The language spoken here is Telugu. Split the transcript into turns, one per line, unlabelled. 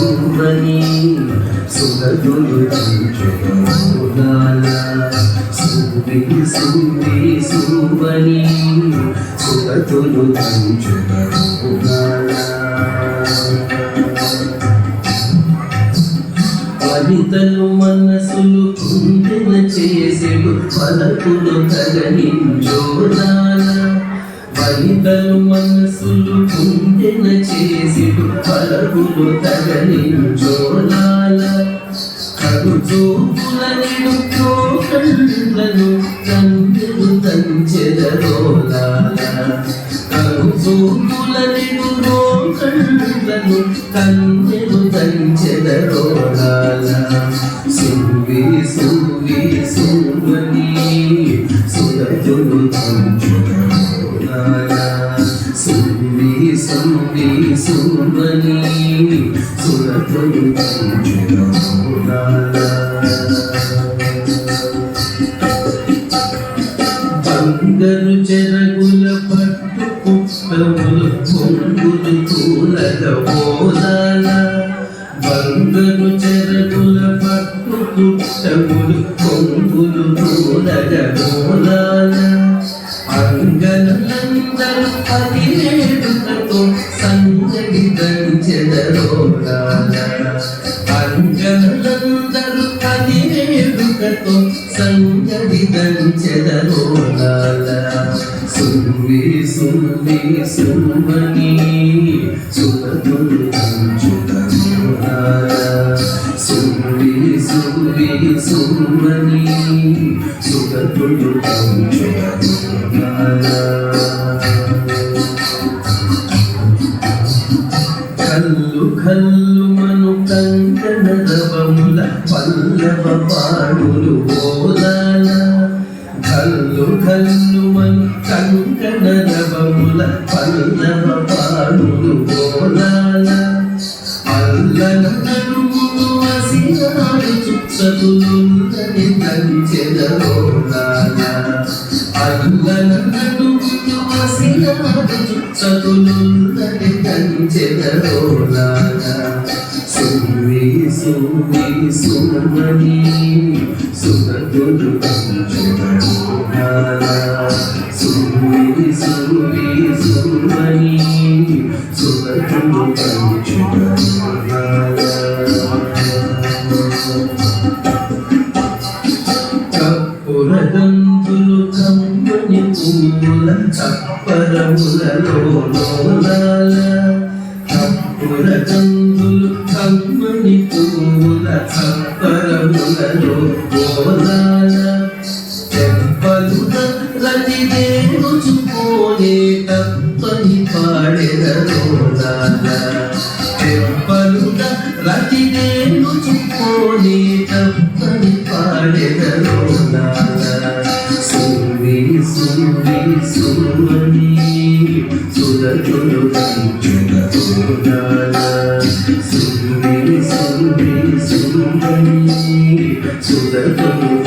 సుమని సుగదులు చూచుగాల సువి సువి సుమని వనితలు మనసులు కుందెన చేసెడు పలకులు కలనించోదాల వనితలు మనసులు కుందెన పలుకులు తగని జోలాల కడు చూపుల నిడు కళ్ళను కందెలు తంచెదరోలాల. కడు చూపుల నిడు కళ్ళను కందెలు తంచెదరోలాల. సువి సువి సుమని సురజులు బంగరు చెరగుల పట్టు పుష్పములు పొంగులు తూలగ పోదాల బంగరు చెరగుల పట్టు పుష్పములు పొంగులు తూలగ పోదాల అంగనందరు పదివేడుకతో సంగడి దంచెదరోగాల అంగనందరు పదివేడుకతో సంగడి దంచెదరోగాల సువి సువి సుమని సుగతులు దంచుదరోగాల సువి సుమని కల్లు కల్లు మను కంకణ రవముల పల్లవ పాడులు ఓదాల కల్లు కల్లు మను కంకణ రవముల పల్లవ పాడులు ఓదాల అల్లన నడుమును అసినాడు చుచ్చతులుందని దంచెదరోదాల అల్లన నడుమును అసినాడు చుచ్చతులుందని దంచెదరోదాల సువి సువి సుమని సుగతులు దంచెదరోదాల సువి సువి సుమని సుగతులు దంచెదరోదాల కప్పురగంతులు చప్పరములలో లోలాల కప్పురగంతులు కమ్మని పూల చప్పరములలో లోలాల తెప్పలున రతిదేవు చుపోనే తప్పని పాడెద లోలాల తెప్పలున రతిదేవు తప్పని సుందరి సుందరి సుందరి సుందరి